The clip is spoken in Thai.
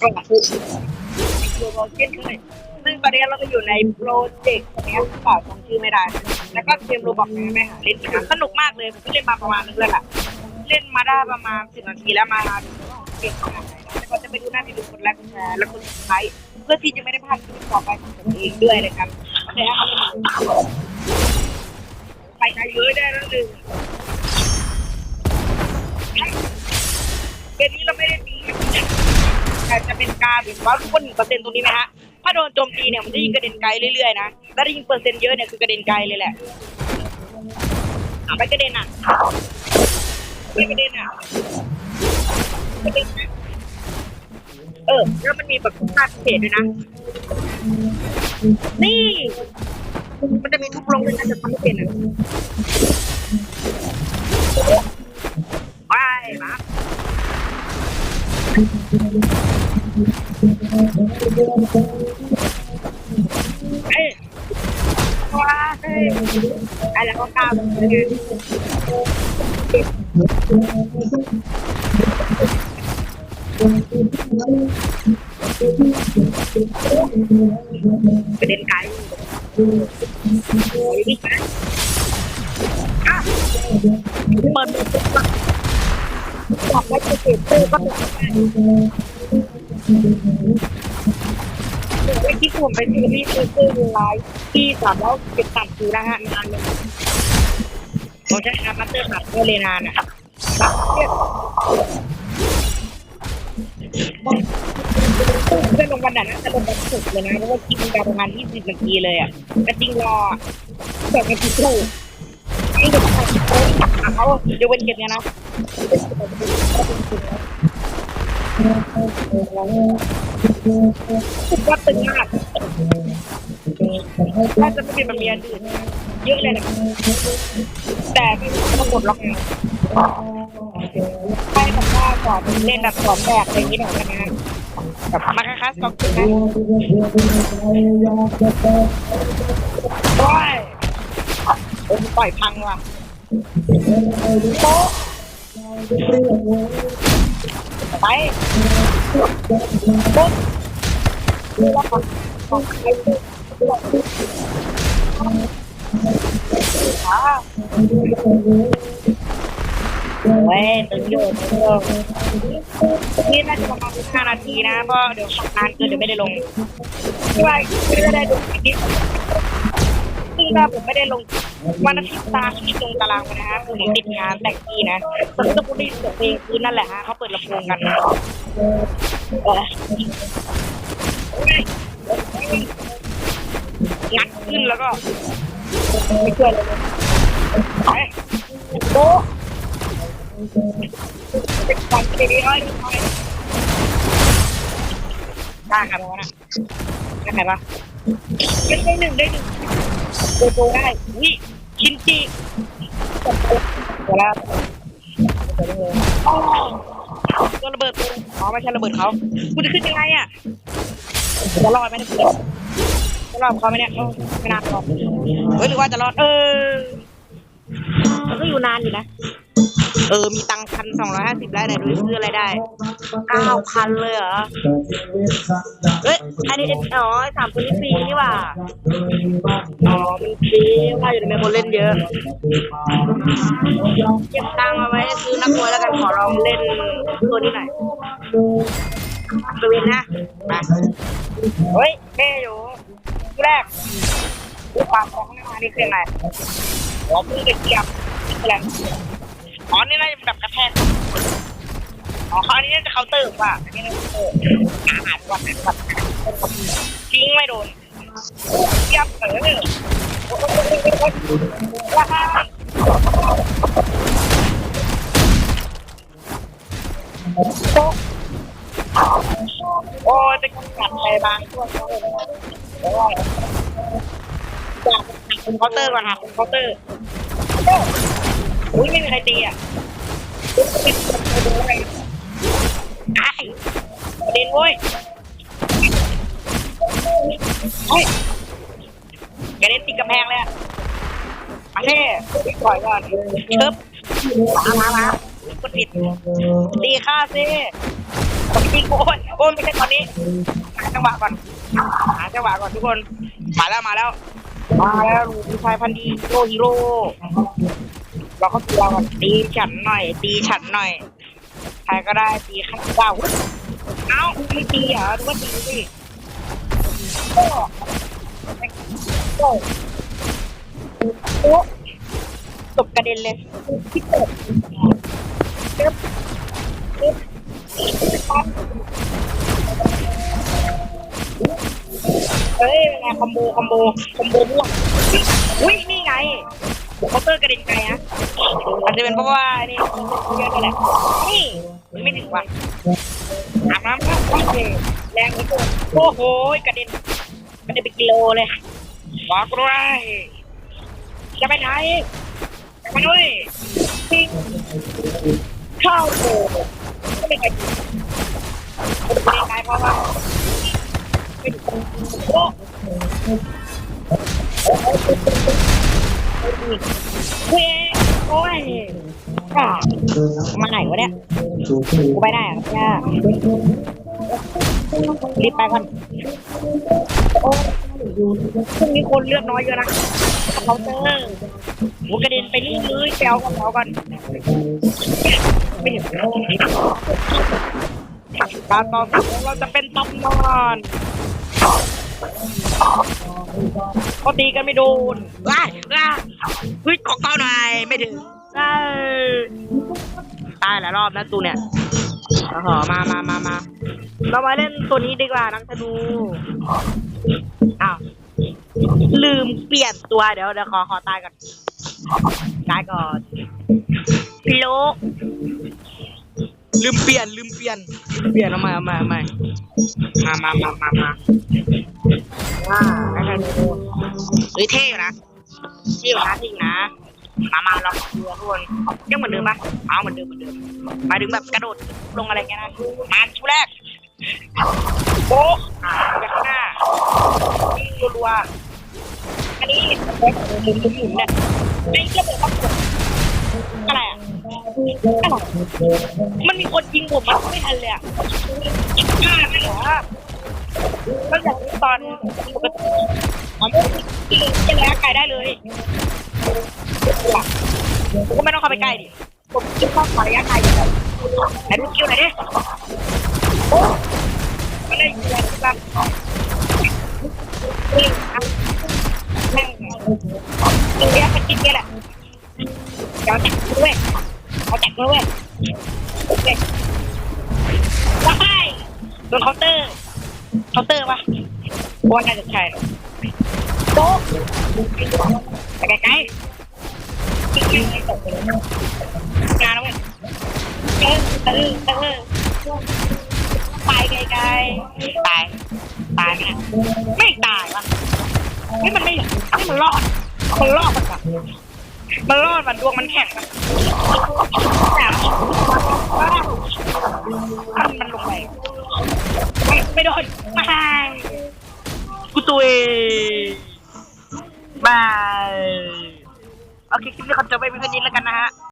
ก็คือโปรโมชั่นเลยซึ่งตอนนี้เราก็อยู่ในโปรเจกต์เนี้ยฝากจำชื่อไม่ได้ แล้วก็เกมโรบอกไปหาเล่นกันสนุกมากเลยผมเล่นมาประมาณนึงแล้วล่ะ เล่นมาได้ประมาณสิบนาทีแล้วมาเก่งขนาดไหนแล้วก็จะไปดูหน้าที่ดูคนแรกคนแชร์และคนสุดท้ายเพื่อที่จะไม่ได้พลาดคลิปต่อไปของผมเองด้วยนะครับโอเคครับไปไกลเยอะได้แล้วหนึ่งเกมนี้เราไม่ได้ ตีแต่จะเป็นการแบบว่าคนหนึ่งเปอร์เซ็นต์ตรงนี้ไหมฮะ ถ้าโดนโจมตีเนี่ยมันจะยิงกระเด็นไกลเรื่อยๆนะแล้วถ้ายิงเปอร์เซ็นต์เยอะเนี่ยคือกระเด็นไกลเลยแหละอะไปกระเด็นอะไม่กระเด็นอะกระเด็นนะเออ แล้วมันมีแบบภาพพิเศษด้วยนะ นี่ มันจะมีทุบลงด้วยนะจะทำไม่เป็นอะไปมา เอ้ยว้าเอ้ยอะไรก็กล้าเลยกระเด็นไกลโอ้ยนี่นะอะเปิดมือปุ๊บอกว่าจะเก็บตู้ก็เก็บ ได้ไม่ผมไปซื้อนี่ซื้อซื้อไลน์ที่สามาร้อยเก็บตัดอยู่นะฮะนานเลยผมใช้คาร์มาเตอร์ตัดก็เลยนานอะเนี่ยเพื่อนลงวันนั้นน่าจะลงวันศุกร์เลยนะเพราะว่ากินกันประมาณยี่สิบนาทีเลยอะแต่จริงรอแบบนาทีถูกนี่ก็ต้องเขาเดี๋ยวเว้นเก็บเนี่ยนะ คิดว่าตึงมากถ้าจะไม่เป็นมันมีอันอื่นเยอะเลยนะแต่ไม่ต้องกดล็อกนะให้แบบว่าสอนเล่นแบบสอนแบบอะไรอย่างนี้หน่อยนะแบบมาคล้ายๆสองตึงนะโอ้ยโอ้ยปล่อยพังว่ะโป๊ะ ไปปุ๊บเว้ยตึงอยู่ตึงอยู่นี่น่าจะประมาณห้านาทีนะเพราะเดี๋ยวขับนานเกินเดี๋ยวไม่ได้ลงด้วไม่ได้ดูคลิป งถ้าผมไม่ได้ลงวันอาทิตย์ตาที่ลงตารางนะฮะคือผมติดงานแต่งที่นะแต่ก็ไม่ได้เสียงเพลงคือนั่นแหละฮะเขาเปิดลำโพงกันเอองัดขึ้นแล้วก็ไม่ช่วยเลยไปโต๊ะเป็นความเสียน้อยนิดหน่อยได้ครับวะนะได้ไหมปะได้หนึ่งได้หนึ่ง โกโกได้วิชินจิเดี๋ยวแล้โดนระเบิดตัวอ๋อไม่ใช่ระเบิดเขากูจะขึ้นยังไงอะจะรอดไหมเนี่ยจะรอดเขาไหมเนี่ยไม่น่ารอดเฮ้ยหรือว่าจะรอดเออมันก็อยู่นานอยู่นะ เออ มีตังค์พันสองร้อยห้าสิบได้ไหนดูซื้ออะไรได้เก้าพันเลยเหรอเฮ้ย อันนี้อ๋อสามคนนี้ฟรีนี่หว่า อ๋อ มันฟรีว่าอยู่ในคนเล่นเยอะ เก็บตังค์มาไว้ซื้อนักมวยแล้วกันขอลองเล่นตัวนี้หน่อยสวินนะมาเฮ้ยเท่อยู่คู่แรกดูความของข้างหน้านี่คืออะไรหัวมือตะเกียบอะไร อ๋อนี่น่าจะเป็นแบบกระแทกอ๋อเขาอันนี้น่าจะเคาน์เตอร์ว่ะอันนี้น่าจะเคาน์เตอร์อาหารวัดวัดทิ้งไม่โดนยียบเออโอ้ยจะกัดอะไรบางช่วงเลยโอ้ยจากคุณเคาน์เตอร์ก่อนค่ะคุณเคาน์เตอร์ อุ้ยไม่มีใครตีอะไอ้ประเด็นเว้ยเฮ้ยกระเด็นติดกำแพงเลยอะมาเท่ปล่อยก่อนเชิบมามามาคนผิดตีข้าซิจริงโอ้ยโอ้ยไม่ใช่ตอนนี้หาจังหวะก่อนหาจังหวะก่อนทุกคน มาแล้วมาแล้ว มาแล้วลูกชายพันธ์ดีฮีโร่ฮีโร่ เราก็ตัวก่อนตีฉันหน่อย ตีฉันหน่อยใครก็ได้ตีข้างเจ้าเอ้าไม่ตีเหรอดูว่าตีสิโอ้โอ้โอ้ตบกระเด็นเลยพี่เติบเติบเติบเฮ้ยเป็นไงคอมโบคอมโบคอมโบม่วงอุ้ยนี่ไง เคาน์เตอร์กระเด็นไกลนะอาจจะเป็นเพราะว่านี่เยอะนี่แหละนี่มันไม่ถึงว่ะอาบน้ำครับโอเคแรงเหลือเกินโอ้โหกระเด็นกระเด็นไปกิโลเลยบอกด้วยจะไปไหนจะไปด้วยทิ้งข้าวโถไม่เป็นไรไม่เป็นไรเพราะว่าโอ้ เฮ้ยโอ้ยอะมาไหนวะเนี่ย กูไปได้เหรอะเนี่ยรีบไปก่อนโอ้พรุ่งนี้คนเลือดน้อยเยอะนะเขาน์เจอหัวกระเด็นไปนี่เลยแปลวกันแปลวกันไม่เห็นการต่อสู้ของเราจะเป็นตำนาน เขาตีกันไม่โดนว้ายว้ายเฮ้ยกอกเป้าหน่อยไม่ถึงเอ้ยตายหลายรอบนะตูเนี่ยโอ้โหมามามามาเรามาเล่นตัวนี้ดีกว่านักธนูอ้าวลืมเปลี่ยนตัวเดี๋ยวเดี๋ยวขอขอตายก่อนตายก่อนโลลืมเปลี่ยนลืมเปลี่ยนลืมเปลี่ยนเอาใหม่เอาใหม่เอาใหม่มามามามามา ว้าได้ทันดูเฮ้ยเท่อยู่นะเท่อยู่นะจริงนะ มามาลองดูทุกคนยังเหมือนเดิมปะเอาเหมือนเดิมเหมือนเดิมมายถึงแบบกระโดดลงอะไรเงี้ยนะมาชูแรกโอ่าจากข้างหน้าวิ่งรัวอันนี้หมุนมุนหมุนเนี่ยไอ้เจ้าเบิดอะไรอะมันมีคนยิงผมอะไม่ทันเลยอะฆ่าไม่เหรอ แล้วอย่างนี้ตอนปกติผมที่จะแลกไก่ได้เลยผมก็ไม่ต้องเข้าไปใกล้ดิผมคิดว่าขอระยะไกลอยู่แล้วไหนดูคิวหน่อยดิโอ้ไม่ได้ยิงอะไรสักนี่ครับแม่งตรงเนี้ยเป็นกินเนี่แหละเดี๋ยวแตกด้วยเอาแตกด้วยโอเคว้ายโดนเคาน์เตอร์ เคาน์เตอร์ปะว่าน่าจะใช่โต๊ะไปไกลๆกินกินตกเลยงานแล้วเว้ยเออเออเออไปไกลๆตายตายไมเนี่ยไม่ตายวะนี่มันไม่นี่มันรอดมันรอดมันอะมันรอดมันดวงมันแข็งอะแต่มันมันลงไป ไม่โดนไม่กูตัวเองบายโอเคคลิปนี้ขอจบไปเพียงเท่านี้แล้วกันนะฮะ